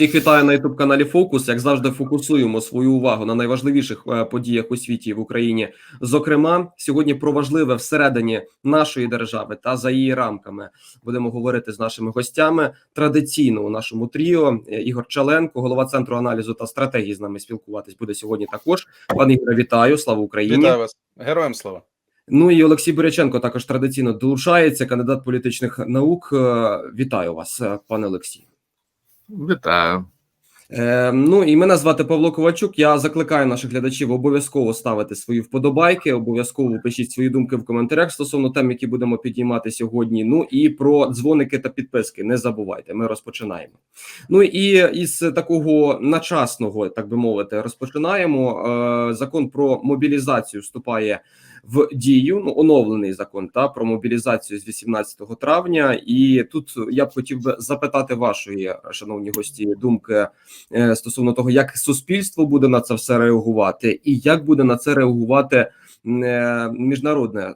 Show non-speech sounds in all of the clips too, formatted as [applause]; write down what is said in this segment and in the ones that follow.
Всіх вітаю на youtube каналі Фокус. Як завжди, фокусуємо свою увагу на найважливіших е, подіях у світі і в Україні. Зокрема, сьогодні про важливе всередині нашої держави та за її рамками будемо говорити з нашими гостями. Традиційно у нашому тріо е, Ігор Чаленко, голова центру аналізу та стратегії, з нами спілкуватись буде сьогодні. Також пане Ігоре, вітаю! Слава Україні! Вітаю вас, героям слава. Ну і Олексій Буряченко також традиційно долучається. Кандидат політичних наук. Е, Вітаю вас, пане Олексій. Вітаю. Е, ну і мене звати Павло Ковальчук. Я закликаю наших глядачів обов'язково ставити свої вподобайки. Обов'язково пишіть свої думки в коментарях стосовно тем, які будемо підіймати сьогодні. Ну і про дзвоники та підписки. Не забувайте. Ми розпочинаємо. Ну і із такого начасного, так би мовити, розпочинаємо. Е, закон про мобілізацію вступає в дію. Ну оновлений закон та про мобілізацію з 18 травня. І тут я б хотів би запитати вашої, шановні гості, думки е, стосовно того, як суспільство буде на це все реагувати, і як буде на це реагувати е, міжнародне.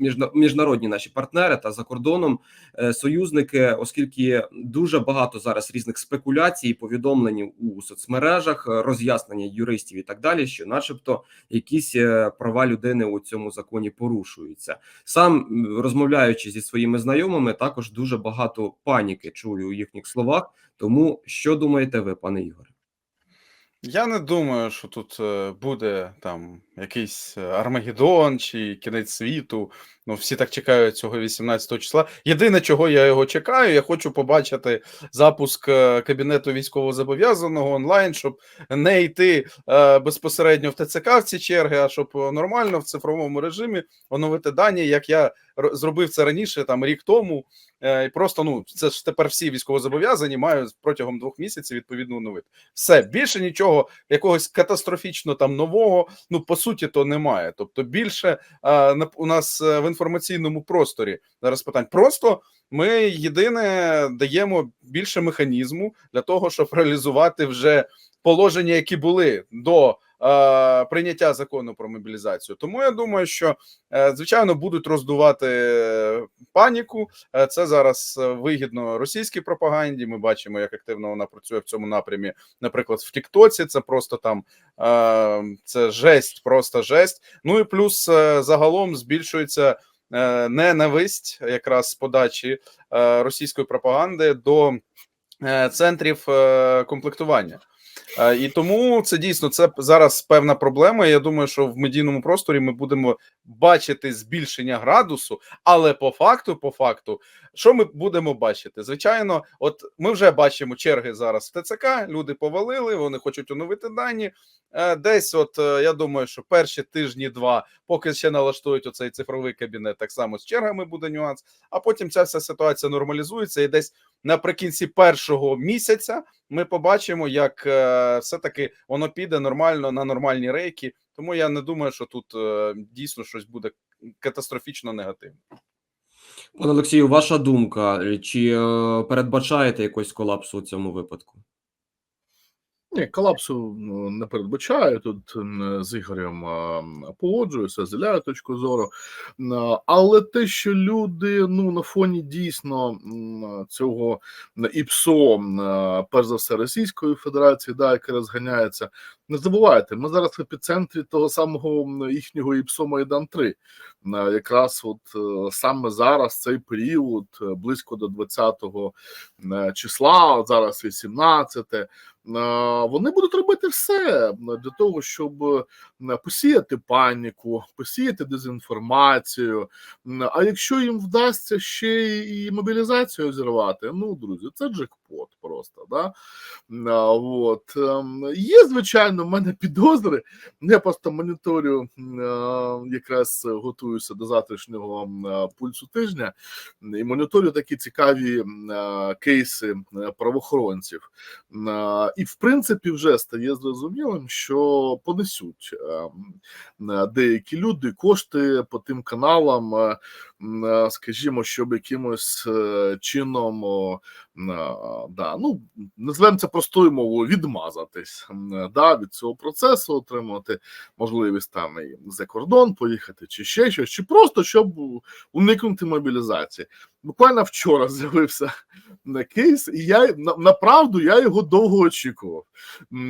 Міжна- Міжнародні наші партнери та за кордоном е, союзники, оскільки дуже багато зараз різних спекуляцій, повідомлень у соцмережах, е, роз'яснення юристів і так далі, що, начебто, якісь е, права людини у цьому законі порушуються. Сам розмовляючи зі своїми знайомими, також дуже багато паніки чую у їхніх словах. Тому що думаєте ви, пане Ігоре? Я не думаю, що тут е, буде там якийсь е, Армагеддон чи кінець світу. Ну, всі так чекають цього 18 числа. Єдине, чого я його чекаю, я хочу побачити запуск е, кабінету військовозобов'язаного онлайн, щоб не йти е, безпосередньо в ТЦК в ці черги, а щоб нормально в цифровому режимі оновити дані, як я зробив це раніше, там рік тому. Е, і просто ну це ж тепер всі військовозобов'язані мають протягом двох місяців відповідно оновити. Все більше нічого якогось катастрофічно там нового. Ну по суті, то немає. Тобто, більше на- у нас е, в інформаційному просторі зараз питань. Просто ми єдине даємо більше механізму для того, щоб реалізувати вже положення, які були до е, прийняття закону про мобілізацію. Тому я думаю, що е, звичайно будуть роздувати е, паніку. Е, Це зараз е, вигідно російській пропаганді. Ми бачимо, як активно вона працює в цьому напрямі. Наприклад, в Тіктоці це просто там е, це жесть, просто жесть. Ну і плюс е, загалом збільшується е, ненависть якраз подачі е, російської пропаганди до е, центрів е, комплектування. Е, І тому це дійсно це зараз певна проблема. Я думаю, що в медійному просторі ми будемо бачити збільшення градусу, але по факту, по факту, що ми будемо бачити? Звичайно, от ми вже бачимо черги зараз в ТЦК. Люди повалили, вони хочуть оновити дані. Е, Десь, от е, я думаю, що перші тижні-два, поки ще налаштують оцей цифровий кабінет, так само з чергами буде нюанс. А потім ця вся ситуація нормалізується, і десь наприкінці першого місяця ми побачимо, як е, все-таки воно піде нормально на нормальні рейки. Тому я не думаю, що тут е, дійсно щось буде катастрофічно негативне. Пане Олексію, ваша думка, чи е, передбачаєте якийсь колапс у цьому випадку? Ні, колапсу ну, не передбачаю. Тут з Ігорем погоджуюся, зеляю точку зору. Але те, що люди ну на фоні дійсно цього ІПСО, перш за все Російської Федерації, да, яке розганяється, не забувайте, ми зараз в епіцентрі того самого їхнього ІПСО Майдан 3 Якраз от е, саме зараз цей період, е, близько до 20-го е, числа, зараз 18 е, вони будуть робити все для того, щоб посіяти паніку, посіяти дезінформацію. А якщо їм вдасться ще і мобілізацію зірвати, ну друзі, це джекпот просто. Да? От. ем, Є, звичайно, в мене підозри. Я просто моніторю, якраз готуюся до завтрашнього пульсу тижня і моніторю такі цікаві кейси правоохоронців. І, в принципі, вже стає зрозумілим, що понесуть е, м, е, деякі люди кошти по тим каналам, е, е, скажімо, щоб якимось чином. Да, ну називаємо це простою мовою відмазатись да, від цього процесу, отримати можливість там і за кордон поїхати, чи ще щось, чи просто щоб уникнути мобілізації. Буквально вчора [laughs] з'явився кейс, і я на, я його довго очікував.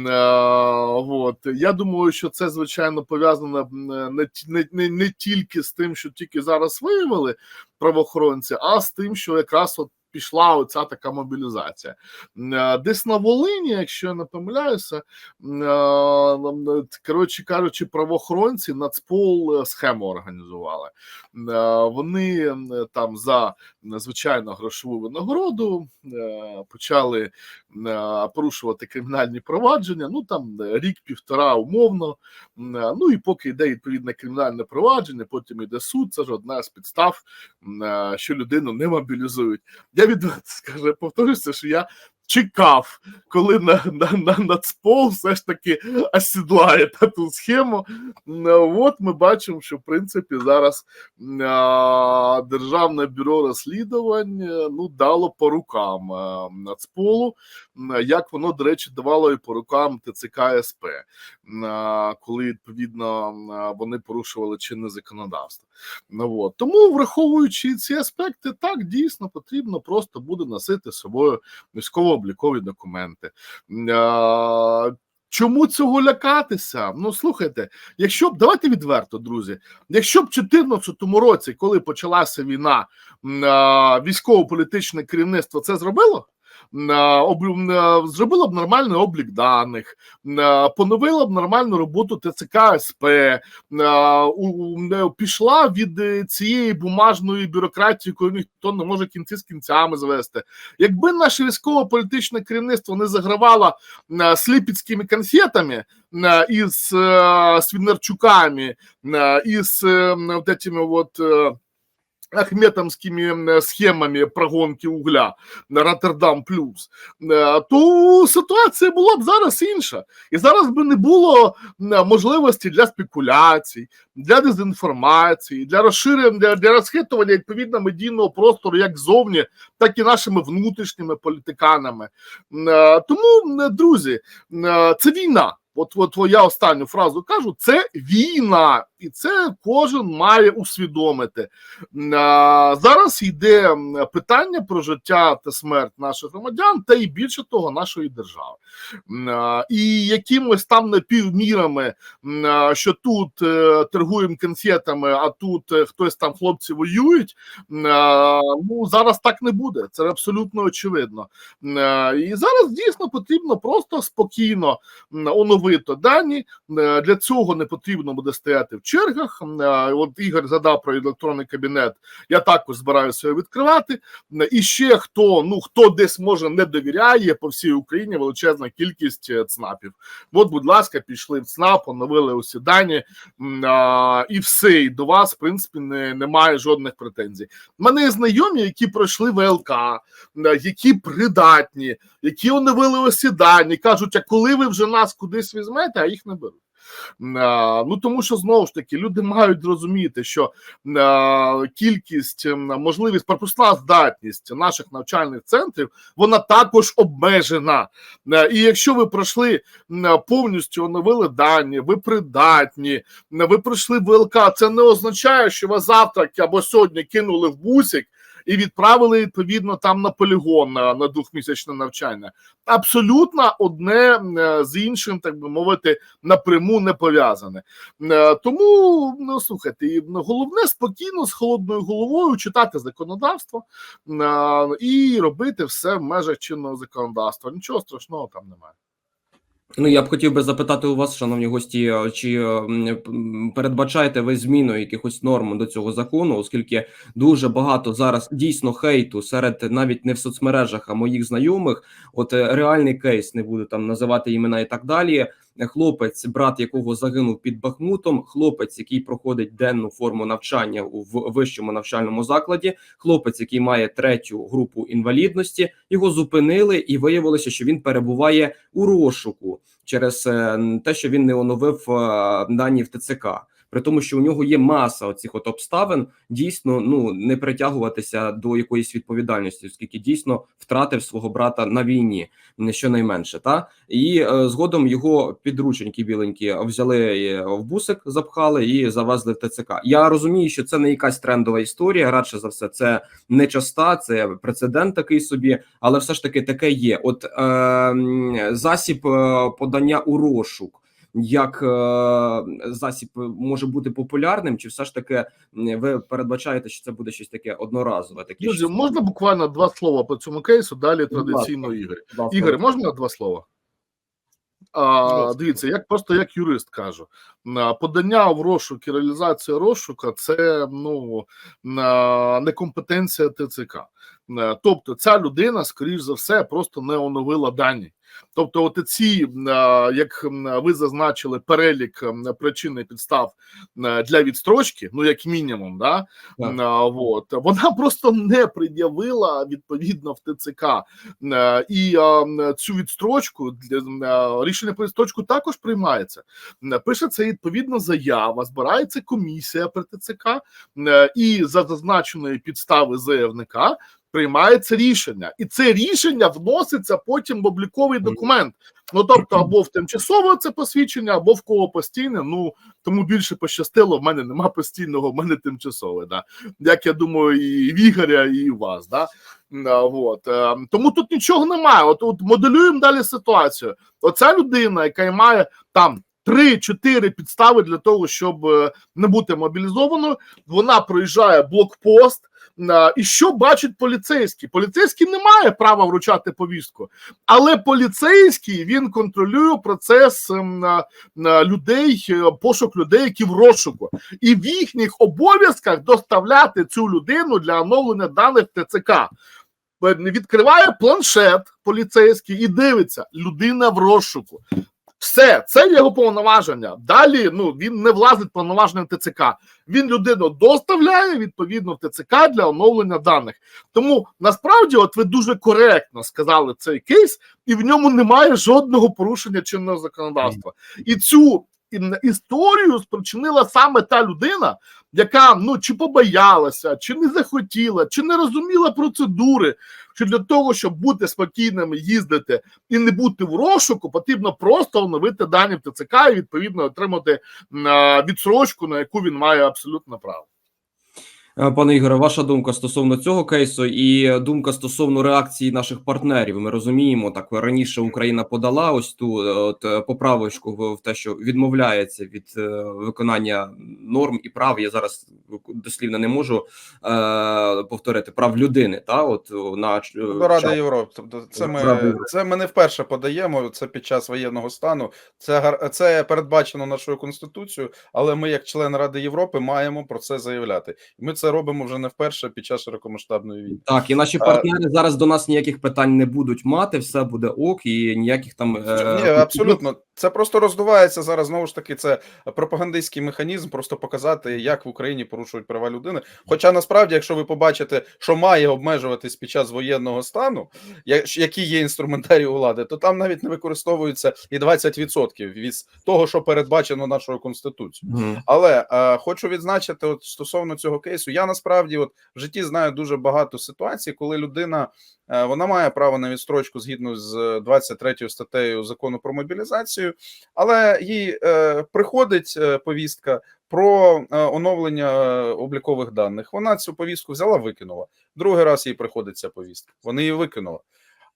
А, от. Я думаю, що це звичайно пов'язано не, не, не, не тільки з тим, що тільки зараз виявили правоохоронці, а з тим, що якраз от пішла оця така мобілізація. М, Десь на Волині, якщо я не помиляюся, а, м, коротше кажучи, правоохоронці Нацпол е, схему організували. Вони там за звичайно грошову винагороду е, почали е, порушувати кримінальні провадження. Ну там е, рік-півтора умовно. Е, Ну і поки йде відповідне кримінальне провадження, потім йде суд. Це ж одна з підстав, е, що людину не мобілізують. Я відверто скажу, повторюся, що я. Чекав, коли на, на, на Нацпол все ж таки осідлає ту схему. Е, От ми бачимо, що в принципі зараз а, Державне бюро розслідувань ну дало по рукам е, Нацполу, як воно, до речі, давало і по рукам ТЦК СП, а, коли відповідно вони порушували чинне законодавство. Ну, от. Тому, враховуючи ці аспекти, так дійсно потрібно просто буде носити з собою військово-облікові документи. Чому цього лякатися? Ну слухайте, якщо б давайте відверто, друзі, якщо б в 2014 році, коли почалася війна, військово-політичне керівництво це зробило. м, а, об- м, а, Зробило б нормальний облік даних, м, а, поновило б нормальну роботу ТЦК СП, м, а, у- м, е, пішла від е, цієї бумажної бюрократії, якою ніхто не може кінці з кінцями звести. Якби наше військово-політичне керівництво не загравало м, сліпіцькими конфетами м, із е, Свинарчуками, э, и с э, вот этими вот э, ахметовскими схемами прогонки угля на Роттердам плюс, е, то ситуація була б зараз інша. І зараз би не було можливості для спекуляцій, для дезінформації, для розширення, для, для розхитування відповідно медійного простору як зовні, так і нашими внутрішніми політиканами. Е, Тому, друзі, е, це війна. От, от я останню фразу кажу: це війна, і це кожен має усвідомити. Зараз йде питання про життя та смерть наших громадян, та і більше того, нашої держави. І якимось там напівмірами, що тут е, торгуємо конфетами, а тут е, хтось там хлопці воюють. Ну зараз так не буде. Це абсолютно очевидно. І зараз дійсно потрібно просто спокійно оновити дані. Е, Для цього не потрібно буде стояти в чергах. От Ігор задав про електронний кабінет. Я також збираюся його відкривати. І ще хто ну хто десь може не довіряє по всій Україні величезна кількість е, ЦНАПів. От, будь ласка, пішли в ЦНАП, оновили усі дані, і все. І до вас, в принципі, не, немає жодних претензій. У мене знайомі, які пройшли ВЛК, е, які придатні, які оновили усі дані, кажуть, а коли ви вже нас кудись візьмете, а їх не беруть. Ну тому що знову ж таки люди мають розуміти, що кількість, можливість, пропускна здатність наших навчальних центрів вона також обмежена. І якщо ви пройшли повністю оновили дані, ви придатні, ви пройшли ВЛК, це не означає, що вас завтра або сьогодні кинули в бусик і відправили відповідно там на полігон на, на двохмісячне навчання. Абсолютно одне е, з іншим, так би мовити, напряму не пов'язане. Е, Тому ну слухайте, ну, головне спокійно з холодною головою читати законодавство е, і робити все в межах чинного законодавства. Нічого страшного там немає. Ну, я б хотів би запитати у вас, шановні гості, е, чи е, м, передбачаєте ви зміну якихось норм до цього закону, оскільки дуже багато зараз дійсно хейту серед навіть не в соцмережах, а моїх знайомих. От е, реальний кейс, не буду там називати імена і так далі. Хлопець, брат якого загинув під Бахмутом, хлопець, який проходить денну форму навчання у вищому навчальному закладі, хлопець, який має третю групу інвалідності, його зупинили, і виявилося, що він перебуває у розшуку через е, те, що він не оновив е, дані в ТЦК. При тому, що у нього є маса оцих от обставин, дійсно ну не притягуватися до якоїсь відповідальності, оскільки дійсно втратив свого брата на війні, не щонайменше. Та і е, згодом його підрученьки біленькі взяли е, в бусик, запхали і завезли в ТЦК. Я розумію, що це не якась трендова історія. Радше за все, це не часта, це прецедент такий собі, але все ж таки таке є. От е, засіб подання у розшук. Як е, засіб може бути популярним, чи все ж таки ви передбачаєте, що це буде щось таке одноразове? Таке Друзі, щось- можна буквально два слова по цьому кейсу, далі традиційно Ігор. Ігор, можна два слова? А, дивіться, як просто як юрист кажу, на подання в розшук і реалізація розшука це ну некомпетенція ТЦК. Е, Тобто, ця людина, скоріш за все, просто не оновила дані. Тобто, от ці, е, як ви зазначили, перелік причин і підстав е, для відстрочки, ну як мінімум, да, Так. Вот, вона просто не пред'явила відповідно в ТЦК. І цю відстрочку рішення про відстрочку також приймається. Пишеться відповідно заява, збирається комісія при ТЦК, і за зазначеної підстави заявника приймається рішення, і це рішення вноситься потім в обліковий документ. Ну тобто, або в тимчасове це посвідчення, або в кого постійне. Ну тому більше пощастило. В мене нема постійного, в мене тимчасове. Да. Як я думаю, і в Ігоря, і у вас. Да. А, Вот. е, Тому тут нічого немає. От, от моделюємо далі ситуацію. Оця людина, яка має там. Три-чотири підстави для того, щоб е, не бути мобілізованою. Вона проїжджає блокпост. І що бачить поліцейський? Поліцейський не має права вручати повістку, але поліцейський він контролює процес ем, людей, е, пошук людей, які в розшуку, і в їхніх обов'язках доставляти цю людину для оновлення даних ТЦК. Е, Відкриває планшет поліцейський і дивиться, людина в розшуку. Все, це його повноваження. Далі ну він не влазить повноваження ТЦК. Він людину доставляє відповідно в ТЦК для оновлення даних. Тому насправді, от ви дуже коректно сказали цей кейс, і в ньому немає жодного порушення чинного законодавства. І цю історію спричинила саме та людина, яка ну чи побоялася, чи не захотіла, чи не розуміла процедури. Що для того, щоб бути спокійними, їздити і не бути в розшуку, потрібно просто оновити дані в ТЦК і відповідно отримати відсрочку, на яку він має абсолютно право. Е, Пане Ігоре, ваша думка стосовно цього кейсу і думка стосовно реакції наших партнерів. Ми розуміємо, так раніше Україна подала ось ту е, от е, поправочку в, те, що відмовляється від виконання норм і прав. Я зараз дослівно не можу е, повторити прав людини. Та от на Ради. Європи. Тобто це ми, Європи. це ми не вперше подаємо. Це під час воєнного стану. Це це передбачено нашою конституцією, але ми, як член Ради Європи, маємо про це заявляти. Ми це робимо вже не вперше під час широкомасштабної війни. Так, і наші А- партнери зараз до нас ніяких питань не будуть мати, все буде ок, і ніяких там е, Ні, абсолютно. Це просто роздувається зараз. Знову ж таки, це пропагандистський механізм, просто показати, як в Україні порушують права людини. Хоча насправді, якщо ви побачите, що має обмежуватись під час воєнного стану, які є інструментарії у влади, то там навіть не використовується і 20% від того, що передбачено нашою конституцією. Мгм. Але е, хочу відзначити, от стосовно цього кейсу, я насправді от в житті знаю дуже багато ситуацій, коли людина е, вона має право на відстрочку згідно з 23 статтею закону про мобілізацію, але їй е, приходить е, повістка про е, оновлення е, облікових даних. Вона цю повістку взяла, викинула. Другий раз їй приходить ця повістка. Вони її викинули.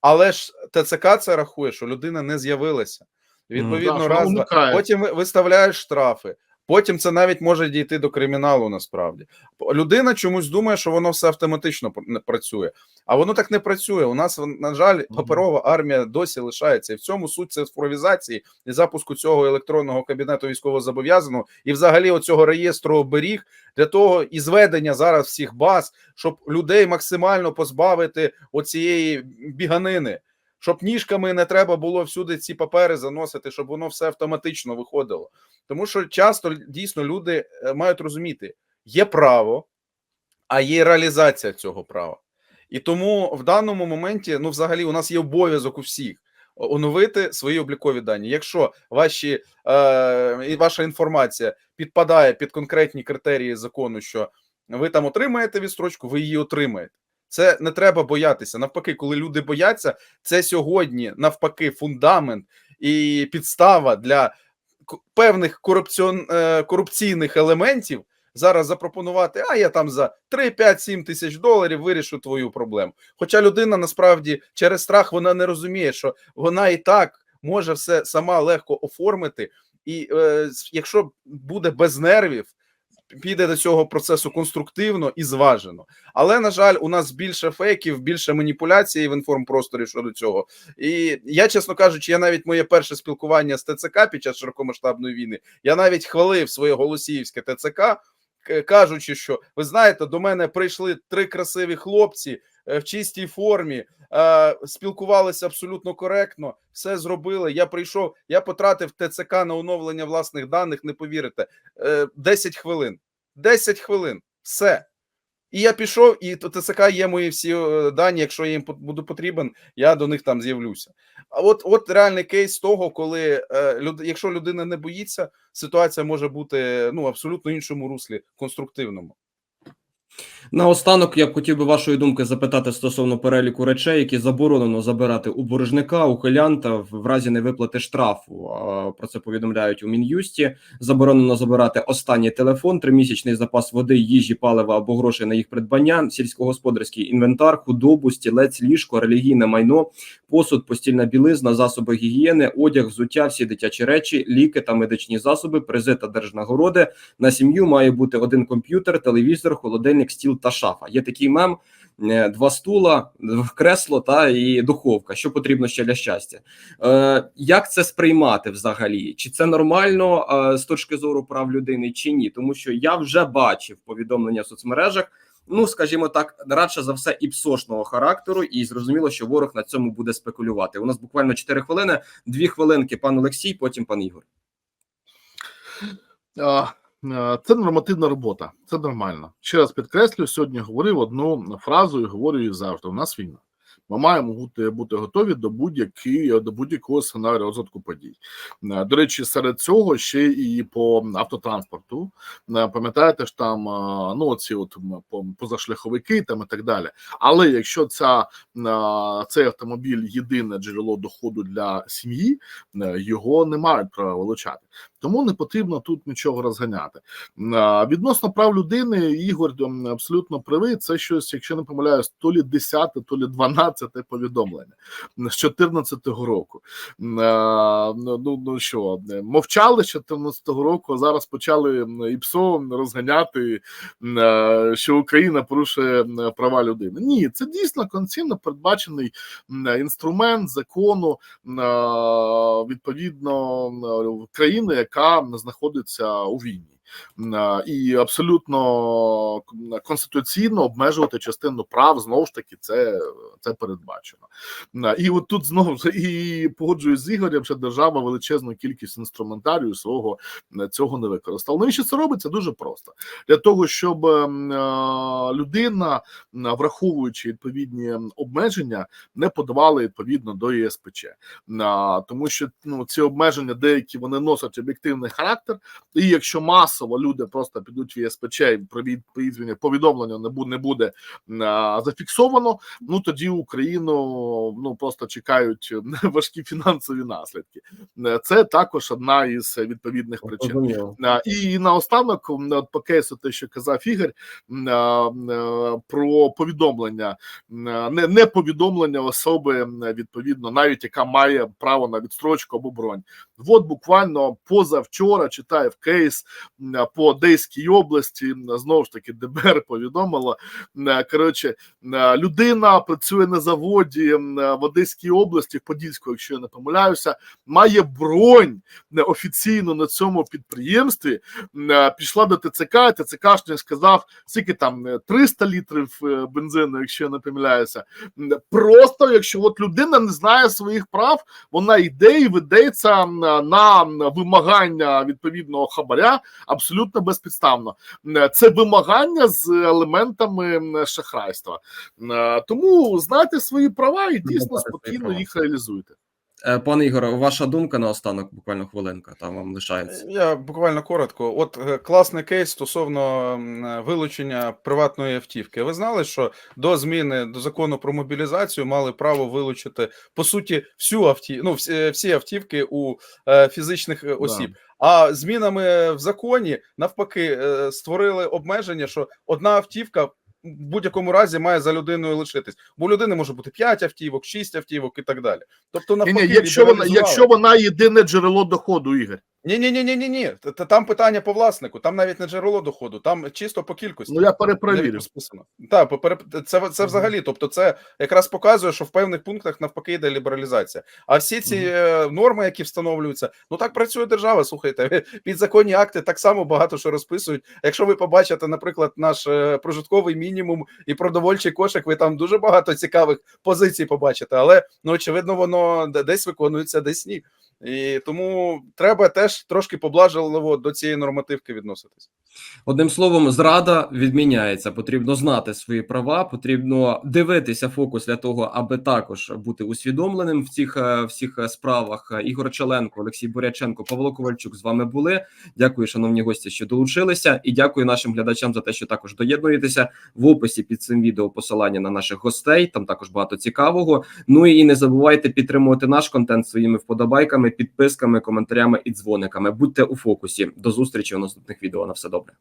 Але ж ТЦК це рахує, що людина не з'явилася. Відповідно, що раз, уникає. потім ви- виставляєш штрафи. Потім це навіть може дійти до криміналу. Насправді людина чомусь думає, що воно все автоматично пр- працює, а воно так не працює. У нас на жаль, паперова армія досі лишається, і в цьому суть цифровізації і запуску цього електронного кабінету військовозобов'язаного і взагалі оцього реєстру оберіг для того і зведення зараз всіх баз, щоб людей максимально позбавити оцієї біганини. Щоб ніжками не треба було всюди ці папери заносити, щоб воно все автоматично виходило. Тому що часто дійсно люди е, мають розуміти, є право, а є реалізація цього права. І тому в даному моменті, ну, взагалі, у нас є обов'язок у всіх. оновити свої облікові дані. Якщо ваші е, ваша інформація підпадає під конкретні критерії закону, що ви там отримаєте відстрочку, ви її отримаєте. Це не треба боятися. Навпаки, коли люди бояться, це сьогодні навпаки фундамент і підстава для певних корупціон, е, корупційних елементів зараз запропонувати: а я там за 3, 5, 7 тисяч доларів вирішу твою проблему. Хоча людина насправді через страх вона не розуміє, що вона і так може все сама легко оформити, і е, якщо буде без нервів. Піде до цього процесу конструктивно і зважено, але на жаль, у нас більше фейків, більше маніпуляцій в інформпросторі щодо цього. І я, чесно кажучи, я навіть моє перше спілкування з ТЦК під час широкомасштабної війни, я навіть хвалив своє голосіївське ТЦК, кажучи, що ви знаєте, до мене прийшли три красиві хлопці е, в чистій формі, е, спілкувалися абсолютно коректно, все зробили. Я прийшов, я потратив ТЦК на оновлення власних даних. Не повірите, е, 10 хвилин. 10 хвилин, все. І я пішов, і ТЦК є мої всі е, дані. Якщо я їм буду потрібен, я до них там з'явлюся. А от, от реальний кейс того, коли е, люд, якщо людина не боїться, ситуація може бути ну абсолютно іншому руслі, конструктивному. Наостанок я б хотів би вашої думки запитати стосовно переліку речей, які заборонено забирати у боржника, ухилянта в в разі невиплати штрафу. Про це повідомляють у мін'юсті. Заборонено забирати останній телефон, тримісячний запас води, їжі, палива або грошей на їх придбання, сільськогосподарський інвентар, худобу, стілець, ліжко, релігійне майно, посуд, постільна білизна, засоби гігієни, одяг, взуття, всі дитячі речі, ліки та медичні засоби, призи та держнагороди. На сім'ю має бути один комп'ютер, телевізор, холодильник, стіл та шафа. Є такий мем: е, два стула, кресло та і духовка. Що потрібно ще для щастя? Е, як це сприймати взагалі? Чи це нормально е, з точки зору прав людини, чи ні? Тому що я вже бачив повідомлення в соцмережах. Ну, скажімо так, радше за все, іпсошного характеру, і зрозуміло, що ворог на цьому буде спекулювати. У нас буквально 4 хвилини, дві хвилинки, пан Олексій, потім пан Ігор. А, Це нормативна робота, це нормально. Ще раз підкреслю, сьогодні говорив одну фразу і говорю її завжди: у нас війна. Ми маємо бути, бути готові до будь-якої до будь-якого сценарію розвитку подій. Е, До речі, серед цього ще і по автотранспорту. Е, Пам'ятаєте ж там а, ну ці от по- позашляховики там і так далі. Але якщо ця цей автомобіль єдине джерело доходу для сім'ї, е, його не мають права вилучати. Тому не потрібно тут нічого розганяти. Відносно прав людини, Ігор абсолютно правий. Це щось, якщо не помиляюсь, то лі 10, то лі 12 повідомлення з 14-го року. Ну, ну, ну що, мовчали з 14-го року, а зараз почали ІПСО розганяти, що Україна порушує права людини. Ні, це дійсно конційно передбачений інструмент закону відповідно країни, яка знаходиться у війні. Е, І абсолютно конституційно обмежувати частину прав знову ж таки це, це передбачено. І от тут знову ж і погоджуюсь з Ігорем, що держава величезну кількість інструментарію свого цього не використала. Навіщо це робиться? Дуже просто для того, щоб е, людина, враховуючи відповідні обмеження, не подавали відповідно до ЄСПЧ. Тому що ну ці обмеження деякі вони носять об'єктивний характер, і якщо масово люди просто підуть в ЄСПЧ і про відповідне повідомлення не буде, не буде а, зафіксовано, ну тоді Україну ну просто чекають [laughs] важкі фінансові наслідки. Це також одна із відповідних причин. І наостанок, по кейсу, те, що казав Ігор, про повідомлення, не, не повідомлення особи, відповідно, навіть яка має право на відстрочку або бронь. От буквально позавчора читаю в кейс по Одеській області, знову ж таки, ДБР повідомило. Коротше, людина працює на заводі в Одеській області, в Подільську, якщо я не помиляюся, має бронь офіційно на цьому підприємстві, е, пішла до ТЦК, ТЦКшник сказав, скільки там е, 300 літрів е, бензину, якщо я не помиляюся. Просто якщо от людина не знає своїх прав, вона йде і ведеться на вимагання відповідного хабаря абсолютно безпідставно. Це вимагання з елементами шахрайства. Е, Тому знайте свої права і дійсно спокійно їх реалізуйте. Е, Пане Ігоре, ваша думка на останок, буквально хвилинка, там вам лишається. Я буквально коротко. От е, класний кейс стосовно е, вилучення приватної автівки. Ви знали, що до зміни до закону про мобілізацію мали право вилучити по суті всю авті... ну, всі, всі автівки у е, фізичних е, осіб. А змінами в законі навпаки е, створили обмеження, що одна автівка в будь-якому разі має за людиною лишитись, бо у людини може бути 5 автівок, 6 автівок і так далі. Тобто, Ні, навпаки, ні, якщо вона, якщо вона єдине джерело доходу, Ігор. Ні, ні, ні, ні, ні, ні. Там питання по власнику, там навіть не джерело доходу, там чисто по кількості. Ну я перепровірю. Так, це, це взагалі. Тобто, це якраз показує, що в певних пунктах навпаки йде лібералізація. А всі ці е, норми, які встановлюються, ну так працює держава. Слухайте, [laughs] підзаконні акти так само багато що розписують. Якщо ви побачите, наприклад, наш е, прожитковий мінімум і продовольчий кошик, ви там дуже багато цікавих позицій побачите. Але ну очевидно, воно десь виконується, десь ні. І тому треба теж трошки поблажливо до цієї нормативки відноситись. Одним словом, зрада відміняється. Потрібно знати свої права, потрібно дивитися фокус для того, аби також бути усвідомленим в цих е, всіх е, справах. Ігор Челенко, Олексій Буряченко, Павло Ковальчук з вами були. Дякую, шановні гості, що долучилися, і дякую нашим глядачам за те, що також доєднуєтеся. В описі під цим відео посилання на наших гостей. Там також багато цікавого. Ну і не забувайте підтримувати наш контент своїми вподобайками, підписками, коментарями і дзвониками. Будьте у фокусі. До зустрічі у наступних відео. На все добре. fråga.